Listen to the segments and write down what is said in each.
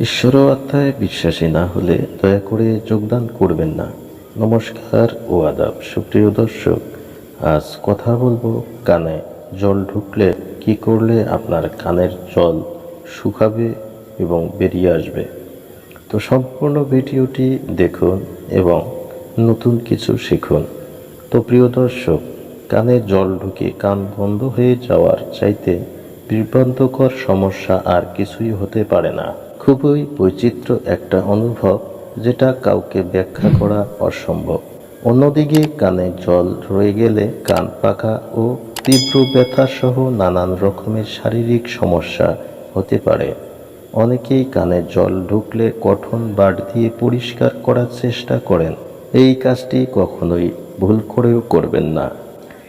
ঈশ্বর আত্মায় বিশ্বাসী না হলে দয়া করে যোগদান করবেন না। নমস্কার ও আদাব। সুপ্রিয় দর্শক, আজ কথা বলব কানে। জল ঢুকলে কি করলে আপনার কানের জল শুকাবে এবং বেরিয়ে আসবে? তো সম্পূর্ণ ভিডিওটি দেখুন এবং নতুন কিছু শিখুন। তো প্রিয় দর্শক, কানে জল ঢুকে কান বন্ধ হয়ে যাওয়ার চাইতে বিভ্রান্তকর সমস্যা আর কিছুই হতে পারে না। খুবই বৈচিত্র্য একটা অনুভব যেটা কাউকে ব্যাখ্যা করা অসম্ভব। অন্যদিকে কানে জল রয়ে গেলে কান পাকা ও তীব্র ব্যথা সহ নানান রকমের শারীরিক সমস্যা হতে পারে। অনেকেই কানে জল ঢুকলে কঠন বাট দিয়ে পরিষ্কার করার চেষ্টা করেন। এই কাজটি কখনোই ভুল করেও করবেন না।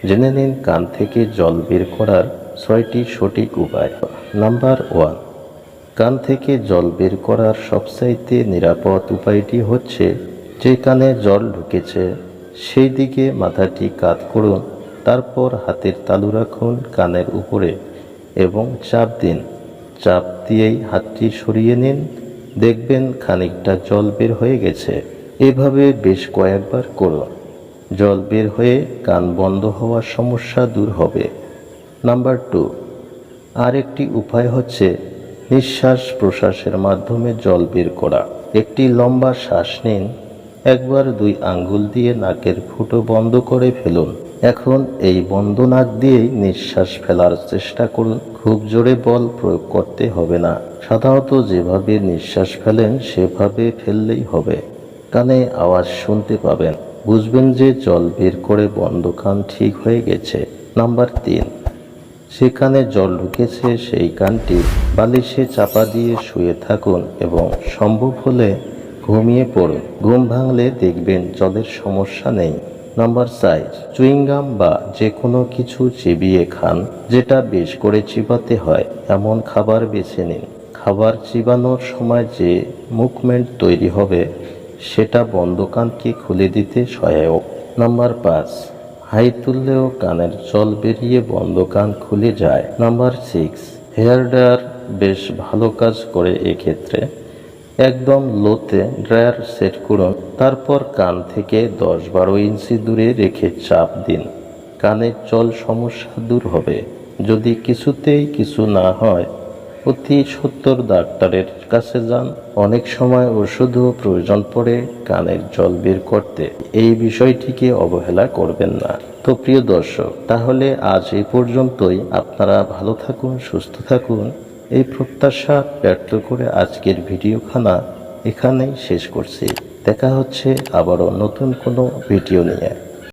জেনে নিন, কান থেকে জল বের করার ছয়টি সঠিক উপায়। নাম্বার ওয়ান কান থেকে জল বের করার সবচাইতে নিরাপদ উপায়টি হচ্ছে, যে কানে জল ঢুকেছে, সেই দিকে মাথাটি কাত করুন, তারপর হাতের তালু রাখুন কানের উপরে এবং চাপ দিন। চাপ দিয়েই হাতটি সরিয়ে নিন, দেখবেন খানিকটা জল বের হয়ে গেছে। এভাবে বেশ কয়েকবার করুন। জল বের হয়ে কান বন্ধ হওয়ার সমস্যা দূর হবে। নাম্বার টু, আরেকটি উপায় হচ্ছে নিঃশ্বাস প্রশ্বাসের মাধ্যমে জল বের করা। একটি লম্বা শ্বাস নিন। একবার দুই আঙ্গুল দিয়ে নাকের ফুটো বন্ধ করে ফেলুন। এখন এই বন্ধ নাক দিয়েই নিঃশ্বাস ফেলার চেষ্টা করুন। খুব জোরে বল প্রয়োগ করতে হবে না। সাধারণত যেভাবে নিঃশ্বাস ফেলেন, সেভাবে ফেললেই হবে। কানে আওয়াজ শুনতে পাবেন। বুঝবেন যে জল বের করে বন্ধ কান ঠিক হয়ে গেছে। নাম্বার তিন। সেখানে জল ঢুকেছে সেই কানটি বালিশে চাপা দিয়ে শুয়ে থাকুন এবং সম্ভব হলে ঘুমিয়ে পড়ুন। ঘুম ভাঙলে দেখবেন জলের সমস্যা নেই। নাম্বার চার চুইংগাম বা যে কোনো কিছু চিবিয়ে খান, যেটা বেশ করে চিবাতে হয়। এমন খাবার বেছে নিন। খাবার চিবানোর সময় যে মুভমেন্ট তৈরি হবে, সেটা বন্ধ কানকে খুলে দিতে সহায়ক। নাম্বার পাঁচ। হাই তুললেও কানের জল বেরিয়ে বন্ধ কান খুলে যায়। নাম্বার সিক্স হেয়ার ড্রায়ার বেশ ভালো কাজ করে এক্ষেত্রে। একদম লোতে ড্রায়ার সেট করুন, তারপর কান থেকে দশ বারো ইঞ্চি দূরে রেখে চাপ দিন। কানের জল সমস্যা দূর হবে। যদি কিছুতেই কিছু না হয় অতি সত্তর ডাক্তারের কাছে যান। অনেক সময় ওষুধও প্রয়োজন পড়ে, কানের জল বের করতে। এই বিষয়টিকে অবহেলা করবেন না। তো প্রিয় দর্শক, তাহলে আজ এই পর্যন্তই। আপনারা ভালো থাকুন, সুস্থ থাকুন। এই প্রত্যাশা ব্যর্থ করে আজকের ভিডিওখানা এখানেই শেষ করছি। দেখা হচ্ছে আবারও নতুন কোনো ভিডিও নিয়ে।